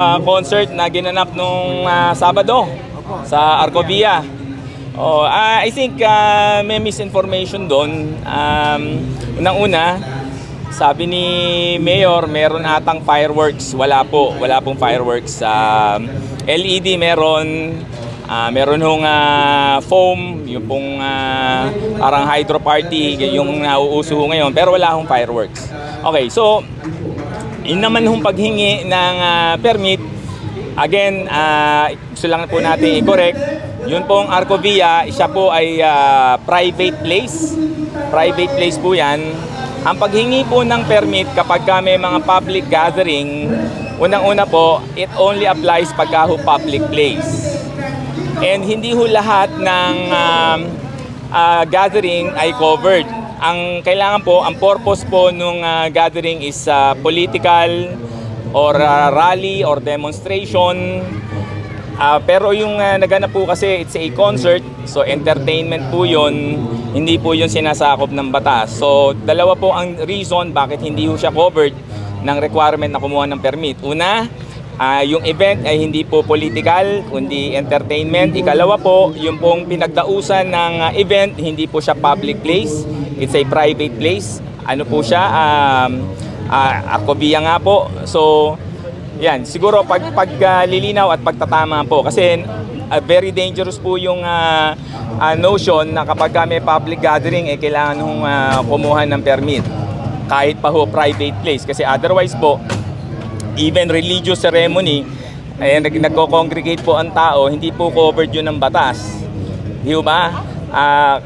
concert na ginanap nung ah, Sabado sa Arcovia. Oh, ah, I think ah, may misinformation doon. Um, unang-una, sabi ni Mayor, meron atang fireworks. Wala po, wala pong fireworks. Um, LED meron, Ah, meron hong ah, foam, yung pong ah, parang hydro party, yung nauuso ngayon, pero wala hong fireworks. Okay, so yun naman hong paghingi ng ah, permit, again, ah, gusto lang po natin i-correct, yun pong Arcovia, siya po ay ah, private place. Private place po yan. Ang paghingi po ng permit kapag ka may mga public gathering, unang-una po, it only applies pagka ho public place. And hindi ho lahat ng um, ah, gathering ay covered. Ang kailangan po, ang purpose po nung ah, gathering is ah, political or ah, rally or demonstration. Ah, pero yung ah, naganap po kasi it's a concert, so entertainment po yun, hindi po yun sinasakop ng batas. So dalawa po ang reason bakit hindi ho siya covered ng requirement na kumuha ng permit. Una, Ah, yung event ay hindi po political, kundi entertainment. Ikalawa po, yung pong pinagdausan ng ah, event, hindi po siya public place. It's a private place. Ano po siya? Um, ah, Arcovia nga po. So, yan. Siguro pag, pag ah, lilinaw at pagtatama po. Kasi ah, very dangerous po yung ah, ah, notion na kapag may public gathering, eh, kailangan hong ah, kumuha ng permit. Kahit pa ho private place. Kasi otherwise po, even religious ceremony, eh, nag nagko-congregate po ang tao, hindi po covered yun ng batas. Di ba? Ah,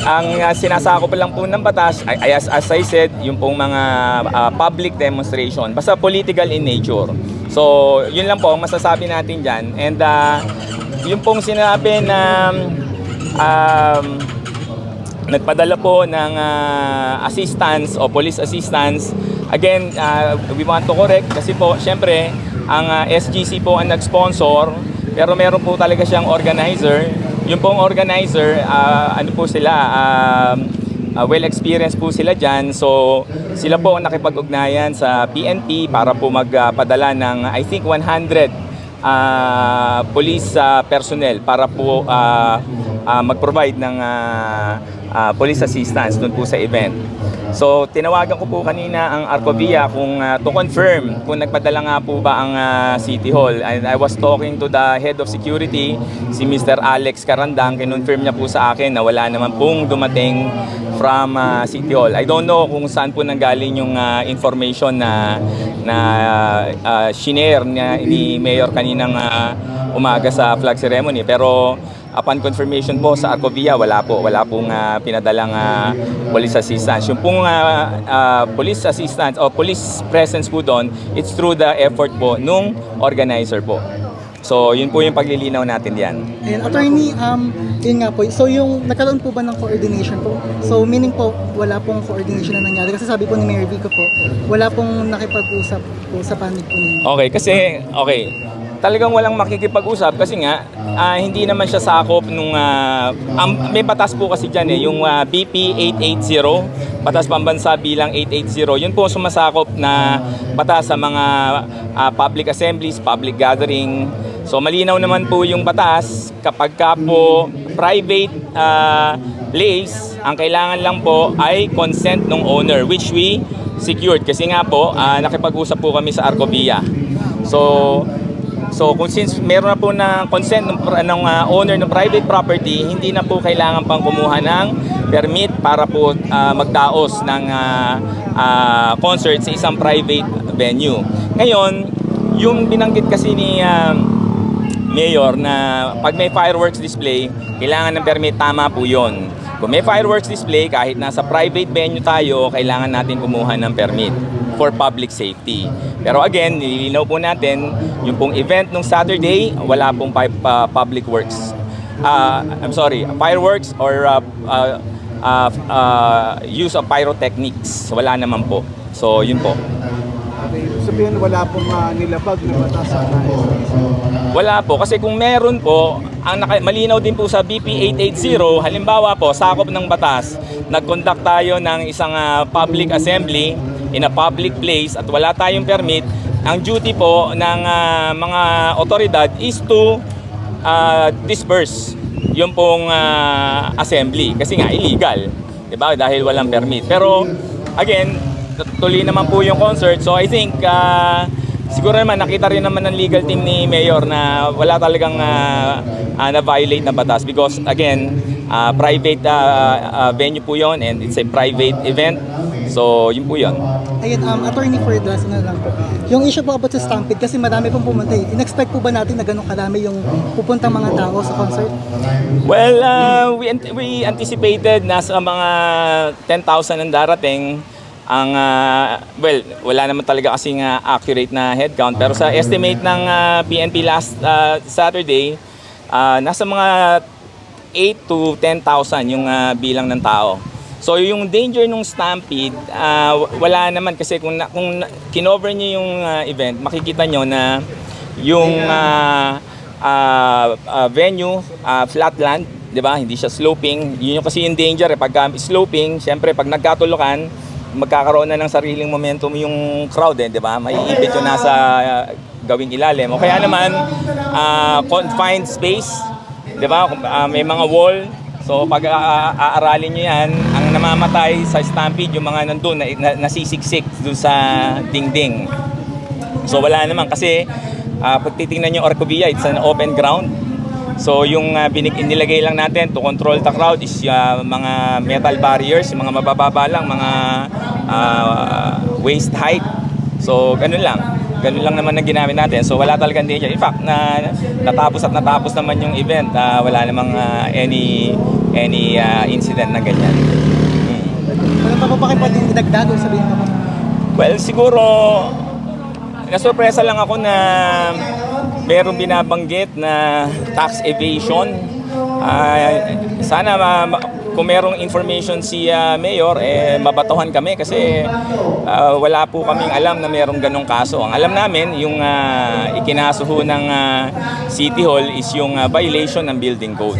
ang uh, sinasakop lang po ng batas, ay, as, as I said, yung pong mga ah, public demonstration, basta political in nature. So, yun lang po ang masasabi natin dyan. And uh, yung pong sinabi na um, nagpadala po ng ah, assistance o police assistance. Again, ah, we want to correct kasi po, syempre, ang ah, SGC po ang nag-sponsor, pero meron po talaga siyang organizer. Yung pong organizer, ah, ano po sila, um, ah, well experienced po sila dyan. So, sila po ang nakipag-ugnayan sa PNP para po magpadala ng, I think, 100 ah, police ah, personnel para po ah, ah, mag-provide ng ah, ah, police assistance doon po sa event. So, tinawagan ko po kanina ang Arcovia kung ah, to confirm kung nagpadala nga po ba ang ah, City Hall. And I was talking to the head of security, si Mr. Alex Carandang, kinonfirm niya po sa akin na wala naman pong dumating from ah, City Hall. I don't know kung saan po nanggaling yung ah, information na na ah, shinare niya ni Mayor kaninang ah, umaga sa flag ceremony pero upon confirmation po sa Arcovia wala po wala pong ah, pinadalang ah, police assistance yung pong ah, ah, police assistance o police presence po doon it's through the effort po nung organizer po so yun po yung paglilinaw natin diyan And attorney, um, yun nga po, so yung nagkaroon po ba ng coordination po? So meaning po, wala pong coordination na nangyari. Kasi sabi po ni Mayor Vico po, wala pong nakipag-usap po sa panig po ninyo. Okay, kasi, okay, talagang walang makikipag-usap kasi nga, ah, hindi naman siya sakop nung, ah, ang- may batas po kasi dyan eh, yung ah, BP 880, batas pambansa bilang 880, yun po sumasakop na batas sa mga ah, public assemblies, public gathering. So malinaw naman po yung batas kapag ka po private ah, place, ang kailangan lang po ay consent ng owner which we secured kasi nga po ah, nakipag-usap po kami sa Arcovia. So So kung since meron na po na consent ng, ng ah, owner ng private property, hindi na po kailangan pang kumuha ng permit para po ah, magdaos ng ah, ah, concert sa isang private venue. Ngayon, yung binanggit kasi ni ah, mayor na pag may fireworks display, kailangan ng permit, tama po yon. Kung may fireworks display, kahit nasa private venue tayo, kailangan natin kumuha ng permit for public safety. Pero again, nililinaw po natin, yung pong event nung Saturday, wala pong pa- public works. Ah, I'm sorry, fireworks or uh, uh, uh, uh, use of pyrotechnics. Wala naman po. So, yun po. Sabihin wala pong uh, nilabag na batas sa. Wala po kasi kung meron po, ang naka, malinaw din po sa BP 880, halimbawa po, sakop ng batas, nag-conduct tayo ng isang ah, public assembly in a public place at wala tayong permit, ang duty po ng ah, mga otoridad is to ah, disperse yung pong ah, assembly kasi nga illegal, 'di ba? Dahil walang permit. Pero again, tuloy naman po yung concert. So I think ah, siguro naman nakita rin naman ng legal team ni Mayor na wala talagang ah, ah, na-violate na batas because again, ah, private ah, ah, venue po 'yon and it's a private event. So, yun po 'yon. Ayun, um, attorney for the na lang po. Yung issue po about sa Stampede, kasi marami pong pumunta eh. In-expect po ba natin na ganun karami yung pupuntang mga tao sa concert? Well, uh, we, ant- we anticipated nasa mga 10,000 ang darating. Ang, uh, well, wala naman talaga kasing uh, accurate na head count. Pero sa estimate ng uh, PNP last uh, Saturday, uh, nasa mga 8 to 10,000 yung uh, bilang ng tao. So yung danger nung stampede, uh, wala naman kasi kung, na, kung kinover niyo yung uh, event, makikita nyo na yung uh, uh, uh, venue, uh, flatland, 'di ba? Hindi siya sloping. Yun yung kasi yung danger eh pag um, sloping, syempre pag nagkatulukan, magkakaroon na ng sariling momentum yung crowd eh, 'di ba? Maiipit yung nasa uh, gawing ilalim. O kaya naman uh, confined space, 'di ba? Uh, may mga wall. So pag aaralin niyo 'yan, ang namamatay sa stampede yung mga nandun na, na nasisiksik dun sa dingding. So wala naman kasi uh, pag titingnan yung Orcovia, it's an open ground. So yung uh, binig inilagay lang natin to control the crowd is uh, mga metal barriers, mga mabababa lang, mga uh, waist height. So ganun lang. Ganun lang naman ang ginamit natin. So wala talagang danger. In fact, na natapos at natapos naman yung event. Uh, wala namang uh, any any uh, incident na ganyan. Hmm. Ano pa ba kayo pwedeng idagdag o sabihin po? Well, siguro nasurpresa lang ako na merong binabanggit na tax evasion. Ah, sana ma- kung merong information si ah, Mayor, eh, mabatuhan kami kasi ah, wala po kaming alam na merong ganong kaso. Ang alam namin, yung uh, ikinaso ng ah, City Hall is yung ah, violation ng building code.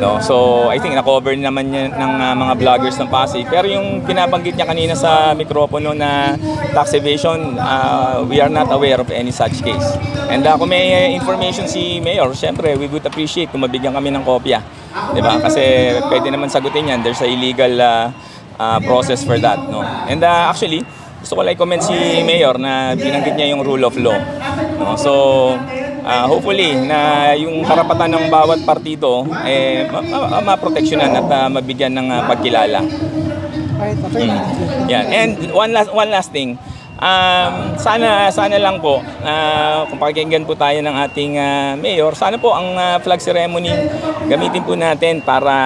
No? So, I think na-cover naman yan ng uh, mga vloggers ng Pasig. Pero yung pinabanggit niya kanina sa mikropono na tax evasion, uh, we are not aware of any such case. And uh, kung may uh, information si Mayor, syempre, we would appreciate kung mabigyan kami ng kopya. Di ba? Kasi pwede naman sagutin yan. There's a illegal uh, uh, process for that. No? And uh, actually, gusto ko lang i-comment si Mayor na binanggit niya yung rule of law. No? So, Ah, hopefully na yung karapatan ng bawat partido eh ma- ma- maproteksyonan at ah, mabigyan ng ah, pagkilala. Attorney. Yan. And one last one last thing. Um, sana sana lang po ah, kung pakikinggan po tayo ng ating ah, mayor, sana po ang ah, flag ceremony gamitin po natin para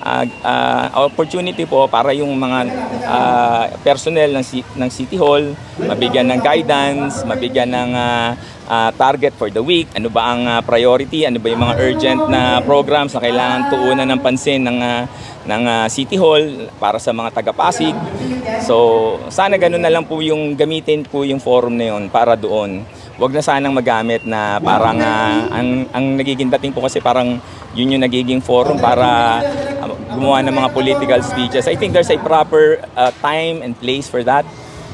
ah, ah, opportunity po para yung mga ah, personnel ng, ng City Hall mabigyan ng guidance, mabigyan ng ah, ah, target for the week, ano ba ang ah, priority, ano ba yung mga urgent na programs na kailangan tuunan ng pansin ng ah, ng ah, City Hall para sa mga taga-Pasig. So, sana ganun na lang po yung gamitin po yung forum na yun para doon. Huwag na sanang magamit na parang ah, ang ang nagiging dating po kasi parang yun yung nagiging forum para gumawa ng mga political speeches. I think there's a proper ah, time and place for that.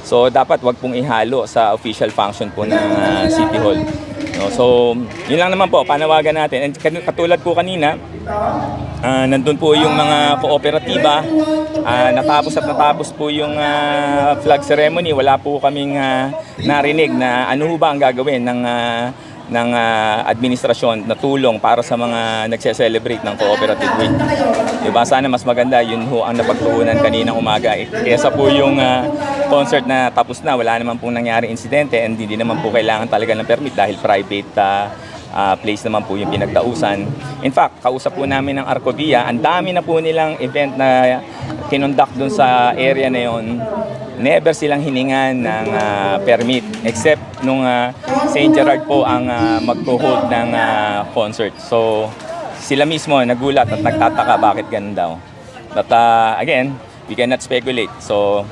So dapat wag pong ihalo sa official function po ng ah, City Hall. No, so yun lang naman po panawagan natin. And katulad po kanina, ah, nandun po yung mga kooperatiba. Ah, natapos at natapos po yung ah, flag ceremony. Wala po kaming ah, narinig na ano ba ang gagawin ng ah, ng ah, administrasyon na tulong para sa mga nagse-celebrate ng Cooperative Week. Diba? Sana mas maganda yun ho ang napagtuunan kaninang umaga. Eh, Kesa po yung ah, concert na tapos na, wala naman pong nangyari insidente and hindi naman po kailangan talaga ng permit dahil private ah, ah, place naman po yung pinagtausan. In fact, kausap po namin ng Arcovia, ang dami na po nilang event na kinonduct dun sa area na yon. Never silang hiningan ng ah, permit except nung ah, St. Gerard po ang uh, magpo-hold ng ah, concert. So sila mismo nagulat at nagtataka bakit ganun daw. But ah, again, we cannot speculate. So